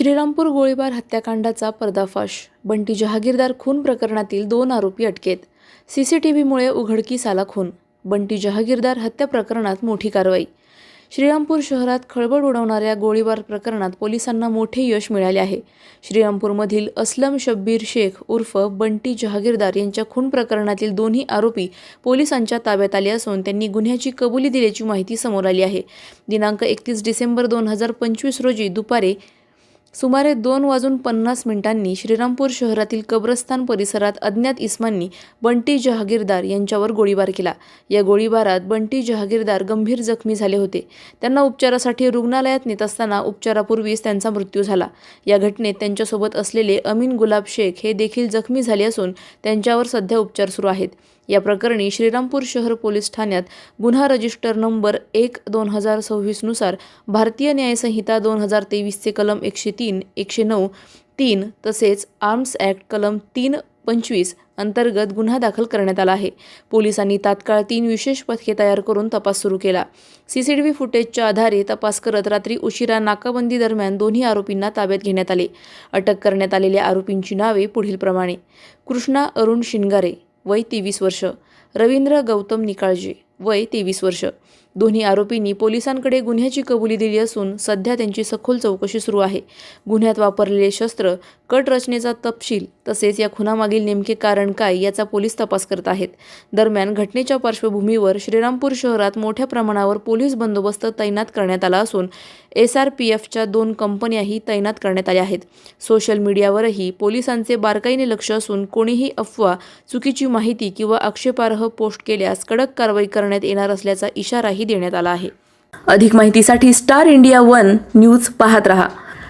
श्रीरामपूर गोळीबार हत्याकांडाचा पर्दाफाश. बंटी जहागीरदार खून प्रकरणातील दोन आरोपी अटकेत. सीसीटीव्हीमुळे उघडकीस आला खून. बंटी जहागीरदार हत्या प्रकरणात मोठी कारवाई. श्रीरामपूर शहरात खळबळ उडवणाऱ्या गोळीबार प्रकरणात पोलिसांना मोठे यश मिळाले आहे. श्रीरामपूरमधील असलम शब्बीर शेख उर्फ बंटी जहागीरदार यांच्या खून प्रकरणातील दोन्ही आरोपी पोलिसांच्या ताब्यात आले असून त्यांनी गुन्ह्याची कबुली दिल्याची माहिती समोर आली आहे. दिनांक एकतीस डिसेंबर दोन हजार पंचवीस रोजी दुपारी सुमारे दोन वाजून पन्नास मिनिटांनी श्रीरामपूर शहरातील कब्रस्तान परिसरात अज्ञात इस्मांनी बंटी जहागीरदार यांच्यावर गोळीबार केला. या गोळीबारात बंटी जहागीरदार गंभीर जखमी झाले होते. त्यांना उपचारासाठी रुग्णालयात नेत असताना उपचारापूर्वीच त्यांचा मृत्यू झाला. या घटनेत त्यांच्यासोबत असलेले अमीन गुलाब शेख हे देखील जखमी झाले असून त्यांच्यावर सध्या उपचार सुरू आहेत. या प्रकरणी श्रीरामपूर शहर पोलीस ठाण्यात गुन्हा रजिस्टर नंबर एक दोन हजार सव्वीसनुसार भारतीय न्यायसंहिता दोन हजार तेवीसचे कलम एकशे तीन एकशे नऊ तीन तसेच आर्म्स ॲक्ट कलम तीन पंचवीस अंतर्गत गुन्हा दाखल करण्यात आला आहे. पोलिसांनी तात्काळ तीन विशेष पथके तयार करून तपास सुरू केला. सीसीटीव्ही फुटेजच्या आधारे तपास करत रात्री उशिरा नाकाबंदी दरम्यान दोन्ही आरोपींना ताब्यात घेण्यात आले. अटक करण्यात आलेल्या आरोपींची नावे पुढीलप्रमाणे. कृष्णा अरुण शिंगारे. वय तेवीस वर्ष. रवींद्र गौतम निकाळजे वय तेवीस वर्ष. दोन्ही आरोपींनी पोलिसांकडे गुन्ह्याची कबुली दिली असून सध्या त्यांची सखोल चौकशी सुरू आहे. गुन्ह्यात वापरलेले शस्त्र कट रचनेचा तपशील तसेच या खुनामागील नेमके कारण काय याचा पोलीस तपास करत आहेत. दरम्यान घटनेच्या पार्श्वभूमीवर श्रीरामपूर शहरात मोठ्या प्रमाणावर पोलीस बंदोबस्त तैनात करण्यात आला असून एस आर पी एफच्या दोन कंपन्याही तैनात करण्यात आल्या आहेत. सोशल मीडियावरही पोलिसांचे बारकाईने लक्ष असून कोणीही अफवा चुकीची माहिती किंवा आक्षेपार्ह पोस्ट केल्यास कडक कारवाई करण्यात येणार असल्याचा इशाराही देण्यात आला आहे. अधिक माहितीसाठी स्टार इंडिया वन न्यूज पाहत रहा.